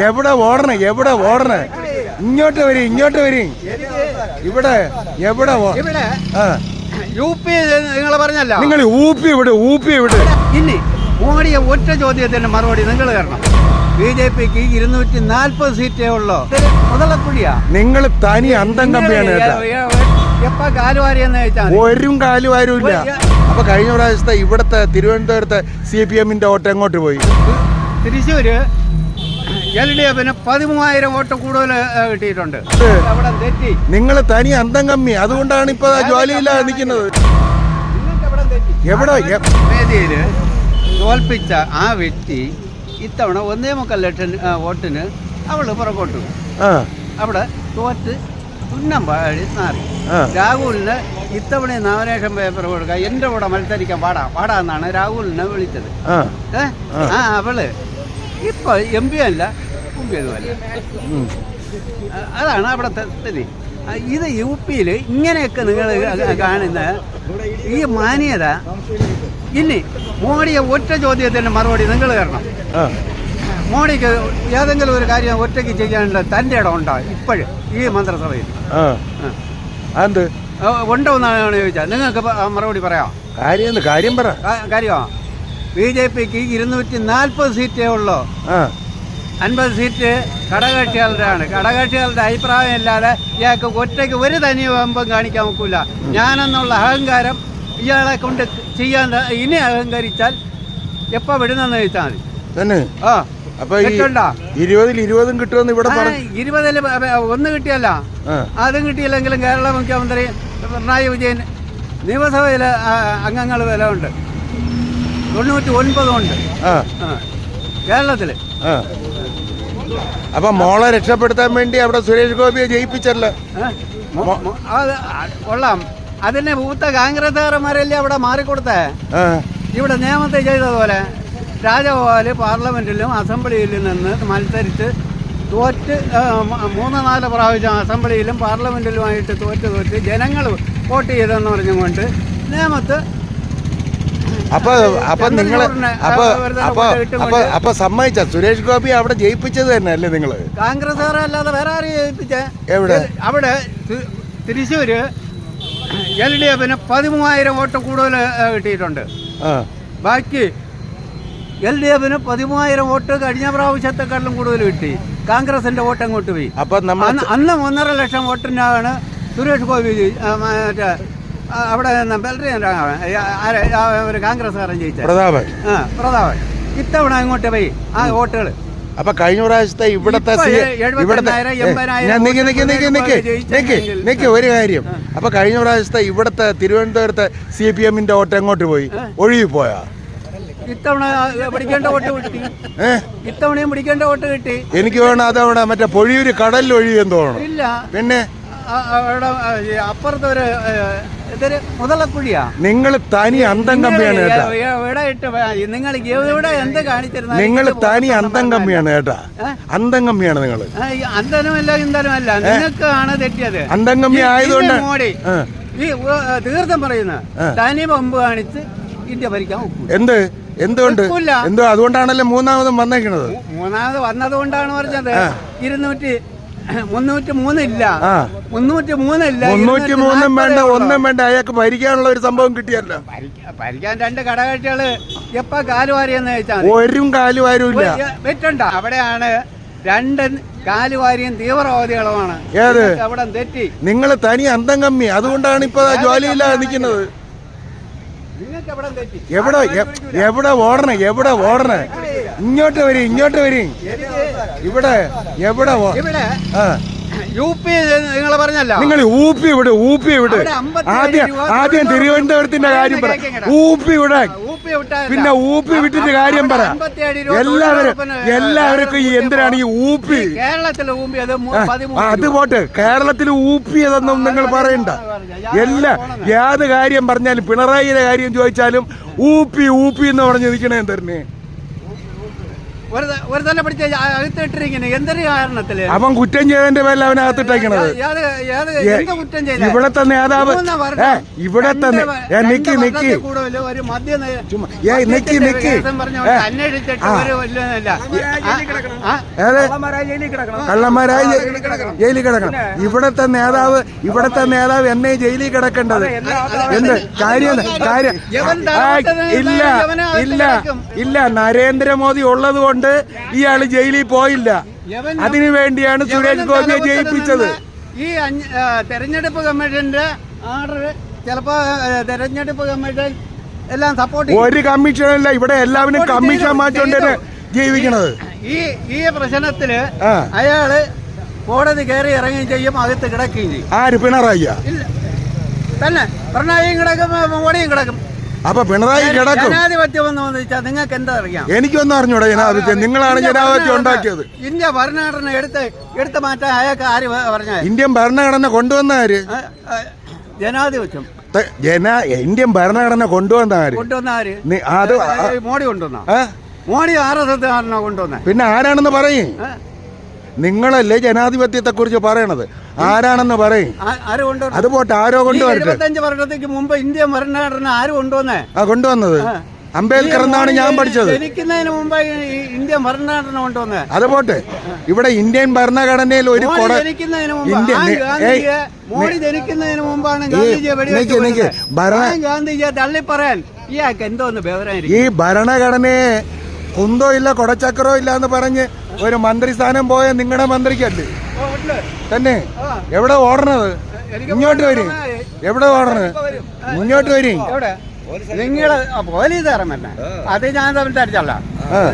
എവിടെ ഓടണേ എവിടെ ഓടണേ? ഇങ്ങോട്ട് വരി ഇങ്ങോട്ട് വരി ഇവിടെ എവിടെ യു പി നിങ്ങൾ പറഞ്ഞല്ല. നിങ്ങൾ ഊപ്പി ഇവിടെ ഊപ്പി ഇവിടെ ഇനി മോഡിയ ഒറ്റ ചോദ്യത്തിന് മറുപടി നിങ്ങൾ കാരണം ബി ജെ പിക്ക് ഇരുന്നൂറ്റി നാൽപ്പത് സീറ്റേ ഉള്ളോ. മുതലക്കുഴിയാ. നിങ്ങൾ തനി അന്തം കമ്പിയാണ് ഒരും എപ്പ കാലുവാരിയെന്ന് ചോദിച്ചാൽ മതി. ഒരു ഇല്ല അപ്പൊ കഴിഞ്ഞ പ്രാവശ്യത്തെ ഇവിടത്തെ തിരുവനന്തപുരത്തെ സി പി എമ്മിന്റെ ഓട്ടം എങ്ങോട്ട് പോയി? തൃശ്ശൂര് എൽ ഡി എഫിന് പതിമൂവായിരം വോട്ട് കൂടുതൽ കിട്ടിയിട്ടുണ്ട്. നിങ്ങൾ തനി അന്തം കമ്മി. അതുകൊണ്ടാണ് ഇപ്പൊ ജോലി ജോലിയില്ലാതെ നിൽക്കുന്നത്. എവിടെ വേദിയിൽ തോൽപ്പിച്ച ആ വ്യക്തി ഇത്തവണ ഒന്നേ മുക്കാൽ ലക്ഷം വോട്ടിന് അവൾ പുറകോട്ടു. അവിടെ തോറ്റ് തുന്നം പാടി മാറി. രാഹുലിന് ഇത്തവണ നോമിനേഷൻ പേപ്പർ കൊടുക്കുക. എന്റെ കൂടെ മത്സരിക്കാൻ പാടാ. പാടാ എന്നാണ് രാഹുലിനെ വിളിച്ചത്. ഏഹ് ആ അവൾ. ഇപ്പൊ എം പി അല്ല എം പി അതുമല്ല അതാണ് അവിടെ സ്ഥിതി. ആ, ഇത് യു പിയിൽ ഇങ്ങനെയൊക്കെ നിങ്ങൾ കാണുന്ന ഈ മാന്യത ഇനി മോഡിയെ ഒറ്റ ചോദ്യത്തിന് മറുപടി നിങ്ങൾ തരണം. മോഡിക്ക് ഏതെങ്കിലും ഒരു കാര്യം ഒറ്റയ്ക്ക് ചെയ്യാനുള്ള തന്റെ ഇടം ഉണ്ടോ? ഇപ്പോഴും ഈ മന്ത്രിസഭയിൽ. ഉണ്ടോ എന്നാണ് ചോദിച്ചാൽ നിങ്ങൾക്ക് മറുപടി പറയാം കാര്യം കാര്യം പറ. കാര്യമോ? ബി ജെ പിക്ക് ഇരുന്നൂറ്റി നാൽപ്പത് സീറ്റേ ഉള്ളൂ. അൻപത് സീറ്റ് ഘടകകക്ഷികളുടെയാണ്. ഘടകകക്ഷികളുടെ അഭിപ്രായം ഇല്ലാതെ ഇയാൾക്ക് ഒറ്റയ്ക്ക് ഒരു തനി വമ്പം കാണിക്കാൻ ഒക്കില്ല. ഞാനെന്നുള്ള അഹങ്കാരം ഇയാളെ കൊണ്ട് ചെയ്യാൻ ഇനി അഹങ്കരിച്ചാൽ എപ്പോ വിടുന്നെന്ന് ചോദിച്ചാൽ മതി. തന്നെ? ആ. അപ്പൊ? ഇരുപതിൽ ഇരുപതും കിട്ടുമെന്ന് ഇവിടെ ഇരുപതിൽ ഒന്ന് കിട്ടിയല്ല. അതും കിട്ടിയില്ലെങ്കിലും കേരള മുഖ്യമന്ത്രി പിണറായി വിജയൻ നിയമസഭയിലെ അംഗങ്ങൾ വില ഉണ്ട്. തൊണ്ണൂറ്റി ഒൻപതും ഉണ്ട് ആ ആ. കേരളത്തിൽ അപ്പൊ മോളെ രക്ഷപ്പെടുത്താൻ വേണ്ടി അവിടെ സുരേഷ് ഗോപിയെ ജയിപ്പിച്ചല്ലോ? കൊള്ളാം. അതിനെ പൂത്ത കോൺഗ്രസ്സുകാരന്മാരല്ലേ അവിടെ മാറിക്കൊടുത്തേ? ഇവിടെ നിയമത്തെ ചെയ്തതുപോലെ രാജഗോപാൽ പാർലമെന്റിലും അസംബ്ലിയിലും നിന്ന് മത്സരിച്ച് തോറ്റ് മൂന്ന് നാല് പ്രാവശ്യം അസംബ്ലിയിലും പാർലമെന്റിലുമായിട്ട് തോറ്റ് തോറ്റ് ജനങ്ങൾ വോട്ട് ചെയ്തെന്ന് പറഞ്ഞുകൊണ്ട് നിയമത്ത് അപ്പൊ അപ്പൊ ആ, അപ്പൊ അപ്പൊ അപ്പൊ അപ്പൊ സമ്മതിച്ച. സുരേഷ് ഗോപി അവിടെ ജയിപ്പിച്ചത് തന്നെ അല്ലേ നിങ്ങൾ കോൺഗ്രസ് അല്ലാതെ വേറെ ആരും ജയിപ്പിച്ചേ? എവിടെ? അവിടെ തൃശ്ശൂര് എൽ ഡി എഫിന് പതിമൂവായിരം വോട്ട് കൂടുതൽ കിട്ടിയിട്ടുണ്ട്. ബാക്കി എൽ ഡി എഫിന് പതിമൂവായിരം വോട്ട് കഴിഞ്ഞ പ്രാവശ്യത്തെക്കാട്ടിലും കൂടുതൽ കിട്ടി. കോൺഗ്രസിന്റെ വോട്ട് അങ്ങോട്ട് പോയി. അപ്പൊ അന്ന് ഒന്നര ലക്ഷം വോട്ടിനാണ് സുരേഷ് ഗോപി മറ്റേ അവിടെ ഒരു കോൺഗ്രസ്സുകാരൻ ജയിച്ചത് പ്രതാപൻ. ആ പ്രതാപൻ. ഇത്തവണ അങ്ങോട്ട് പോയി. ആ വോട്ടുകൾ അപ്പൊ കഴിഞ്ഞ പ്രാവശ്യത്തെ ഇവിടത്തെ നിക്ക് ഒരു കാര്യം. അപ്പൊ കഴിഞ്ഞ പ്രാവശ്യത്തെ ഇവിടത്തെ തിരുവനന്തപുരത്തെ സി പി എമ്മിന്റെ വോട്ട് എങ്ങോട്ട് പോയി? ഒഴുകി പോയാ? ഇത്തവണ പിടിക്കേണ്ട വോട്ട് കിട്ടി. ഇത്തവണയും പിടിക്കേണ്ട വോട്ട് കിട്ടി. എനിക്ക് വേണം അതവിടെ മറ്റേ പൊഴിയൂര് കടലിൽ ഒഴുകിയെന്ന് തോന്നണം ഇല്ല. പിന്നെ? അവിടെ ആ, ഇതൊരു മുതലക്കുഴിയാ നിങ്ങൾ തനി അന്തം കമ്പിയാണ് കേട്ടാ ഇവിടെ ഇട്ട് നിങ്ങൾ ഇവിടെ എന്ത് കാണിച്ചിരുന്ന നിങ്ങൾ തനി അന്തം കമ്പിയാണ് കേട്ടാ അന്തം കമ്പിയാണ് നിങ്ങൾ. അന്തനുമല്ല ഇന്ധനുമല്ല. നിങ്ങൾക്കാണ് തെറ്റിയത്. അന്തം കമ്പി ആയതുകൊണ്ട് ഈ മോഡി ഈ തീർത്ഥം പറയുന്ന തനി പമ്പ് കാണിച്ച് ഇന്ത്യ ഭരിക്കാൻ എന്ത്? എന്തുകൊണ്ട്. എന്തോ അതുകൊണ്ടാണല്ലോ മൂന്നാമതും വന്നേക്കണത്? മൂന്നാമത് വന്നത് കൊണ്ടാണ് പറഞ്ഞത് ഇരുന്നൂറ്റി മുന്നൂറ്റി മൂന്നില്ല. മുന്നൂറ്റി മൂന്നില്ല മുന്നൂറ്റി മൂന്നും വേണ്ട ഒന്നും വേണ്ട അയാൾക്ക് ഭരിക്കാനുള്ള ഒരു സംഭവം കിട്ടിയല്ലോ. ഭരിക്ക- ഭരിക്കാൻ രണ്ട് ഘടകകക്ഷികൾ എപ്പ കാലുവാരിയെന്ന് ചോദിച്ചാൽ ഒരു കാലും വെറ്റണ്ട. അവിടെയാണ് രണ്ട് കാലുവാരിയും തീവ്രവാദികളുമാണ്. ഏത്? അവിടെ തെറ്റി. നിങ്ങൾ തനി അന്തം കമ്മി അതുകൊണ്ടാണ് ഇപ്പൊ ജോലിയില്ലാതെ നിൽക്കുന്നത്. എവിടെ എവിടെ ഓടണേ എവിടെ ഓടണേ ഇങ്ങോട്ട് വരി ഇങ്ങോട്ട് വരി. ഇവിടെ എവിടെ യു പി നിങ്ങൾ പറഞ്ഞല്ലോ. നിങ്ങൾ ഊപ്പി ഇവിടെ ഊപ്പി ഇവിടെ ആദ്യം ആദ്യം തിരുവനന്തപുരത്തിന്റെ കാര്യം പറ. ഊപ്പി ഇവിടെ പിന്നെ ഊപ്പി വിട്ടിന്റെ കാര്യം പറ. എല്ലാവരും എല്ലാവർക്കും ഈ എന്തിനാണ് ഈ ഊപ്പി? അത് പോട്ട്. കേരളത്തിൽ ഊപ്പിയതെന്നും നിങ്ങൾ പറയണ്ട. എല്ലാ ഏത് കാര്യം പറഞ്ഞാലും പിണറായിയുടെ കാര്യം ചോദിച്ചാലും ഊപ്പി ഊപ്പി എന്ന് പറഞ്ഞിരിക്കണേ തന്നെ ഒരു ത- ഒരു തല പിടിച്ച് അകത്തിട്ടിരിക്കുന്നു എന്തൊരു കാരണത്തിൽ? അവൻ കുറ്റം ചെയ്തതിന്റെ പേരിൽ അവൻ അകത്തിട്ടേക്കണത്. ഇവിടെ തന്നെ എന്ത് കുറ്റം ചെയ്ത? ഇവിടത്തെ നേതാവ് മൂന്ന് വർഷം, ഏ ഇവിടത്തെ നേ- നിക്കി നിക്ക്. നിക്ക് നിക്കി. കള്ളന്മാരായി ജയിലിൽ കിടക്കണം. ഇവിടത്തെ നേതാവ് ഇവിടത്തെ നേതാവ് എന്നെ ജയിലിൽ കിടക്കേണ്ടത്? എന്ത്? കാര്യം കാര്യം ഇല്ല ഇല്ല. ഇല്ല. നരേന്ദ്രമോദി ഉള്ളത് കൊണ്ട് ഇയാൾ ജയിലിൽ പോയില്ല. അതിനു വേണ്ടിയാണ് സുരേഷ് ഗോപിയെ ജയിപ്പിച്ചത്. ഈ തെരഞ്ഞെടുപ്പ് കമ്മീഷന്റെ ആർഡർ ചിലപ്പോ തെരഞ്ഞെടുപ്പ് കമ്മീഷൻ എല്ലാം സപ്പോർട്ട് ഒരു കമ്മീഷനല്ല ഇവിടെ എല്ലാവരും കമ്മീഷൻ മാറ്റോണ്ടാണ് ജീവിക്കണത്. ഈ ഈ പ്രശ്നത്തിൽ അയാൾ കോടതി കയറി ഇറങ്ങുകയും ചെയ്യും അകത്ത് കിടക്കുകയും ചെയ്യും. ആര് പിണറായി തന്നെ. പിണറായിയും കിടക്കും മോഡിയും കിടക്കും. അപ്പൊ പിണറായി കിടക്കും. ജനാധിപത്യം നിങ്ങൾക്ക് എന്താ അറിയാം? എനിക്കൊന്നും അറിഞ്ഞൂടാ ജനാധിപത്യം. നിങ്ങളാണ് ജനാധിപത്യം ഉണ്ടാക്കിയത്. ഇന്ത്യ ഭരണഘടന എടുത്ത് എടുത്ത് മാറ്റാൻ അയാൾക്ക് ആര് പറഞ്ഞ? ഇന്ത്യൻ ഭരണഘടന കൊണ്ടുവന്ന ആര്? ജനാധിപത്യം. ജനാ ഇന്ത്യൻ ഭരണഘടന കൊണ്ടുവന്ന ആര്? കൊണ്ടുവന്ന ആര്? അത് മോഡി കൊണ്ടുവന്ന? മോഡി ആർ എസ് എസ് കൊണ്ടുവന്ന. പിന്നെ ആരാണെന്ന് പറയും. നിങ്ങളല്ലേ ജനാധിപത്യത്തെ കുറിച്ച് പറയണത്? ആരാണെന്ന് പറയും. അത് പോട്ടെ ആരോ കൊണ്ടുവരട്ടെ? വർഷത്തേക്ക് മുമ്പ് ഇന്ത്യ ഭരണഘടന ആര് കൊണ്ടുവന്നേ? ആ കൊണ്ടുവന്നത്. അംബേദ്കർ എന്നാണ് ഞാൻ പഠിച്ചത്. ജനിക്കുന്നതിന് മുമ്പ് ഈ ഇന്ത്യൻ ഭരണഘടന കൊണ്ടുവന്നേ? അത് പോട്ടെ. ഇവിടെ ഇന്ത്യൻ ഭരണഘടനയിൽ ഒരു ജനിക്കുന്നതിന് മുമ്പ്. മോഡി ജനിക്കുന്നതിന് മുമ്പാണ് ഗാന്ധിജിയെ ഗാന്ധിജിയെ തള്ളി പറയാൻ ഇയാൾക്ക് എന്തോന്ന് ഈ ഭരണഘടനയെ കുന്തോ ഇല്ല കൊടച്ചക്രോ ഇല്ല എന്ന് പറഞ്ഞ് ഒരു മന്ത്രിസ്ഥാനം പോയ നിങ്ങളുടെ മന്ത്രിക്കല്ലേ? തന്നെ? എവിടെ ഓടണത്? ഇങ്ങോട്ട് വരും. എവിടെ ഓടണത്? ഇങ്ങോട്ട് വരും. എവിടെ? നിങ്ങൾ പോലീസ് ഇറങ്ങല്ല അത് ഞാൻ സംസാരിച്ചല്ല.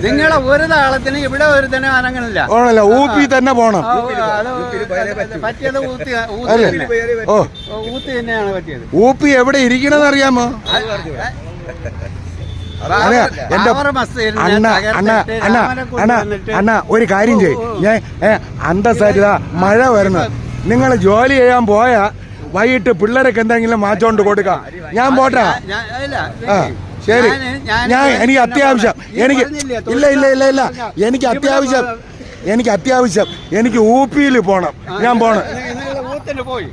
നിങ്ങളെ ഒരു താളത്തിന് ഇവിടെ ഒരു അനങ്ങണില്ല. ഓണല്ല ഊപ്പി തന്നെ പോണം. പറ്റിയത് ഊത്തി ഊത്തി അല്ലേ? തന്നെ. ഓ ഊത്തി തന്നെയാണ് പറ്റിയത്. ഊപ്പി എവിടെ ഇരിക്കണെന്ന് അറിയാമോ എന്റെ അണ്ണ അണ്ണ തകർത്തിട്ട് അണ്ണ രാമനെ അണ്ണ അണ്ണ ഒരു കാര്യം ചെയ് ഞാൻ മഴ വരുന്നത് നിങ്ങൾ ജോലി ചെയ്യാൻ പോയാ വൈകിട്ട് പിള്ളേരൊക്കെ എന്തെങ്കിലും മാറ്റോണ്ട് കൊടുക്കാം. ഞാൻ പോട്ടാ. ശരി. ഞാൻ എനിക്ക് അത്യാവശ്യം. എനിക്ക് ഇല്ല ഇല്ല ഇല്ല ഇല്ല. എനിക്ക് അത്യാവശ്യം. എനിക്ക് അത്യാവശ്യം. എനിക്ക് ഊപ്പിയിൽ പോണം. ഞാൻ പോണം. പോയി.